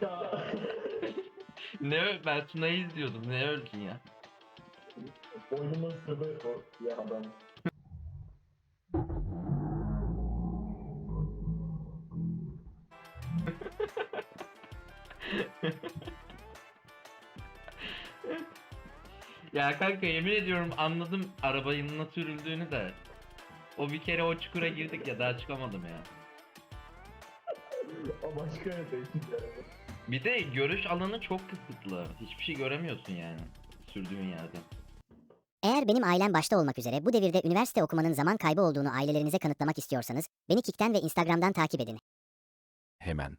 Ya. Ne ben Tuna'yı izliyordum. Ne öldün ya? Oyunun sırrı o ya adam. Ya kanka yemin ediyorum anladım arabanın nasıl sürüldüğünü de. O bir kere o çukura girdik ya daha çıkamadım ya. O başka yerdeydi. Bir de görüş alanı çok kısıtlı. Hiçbir şey göremiyorsun yani sürdüğün yerde. Eğer benim ailem başta olmak üzere bu devirde üniversite okumanın zaman kaybı olduğunu ailelerinize kanıtlamak istiyorsanız beni Kik'ten ve Instagram'dan takip edin. Hemen.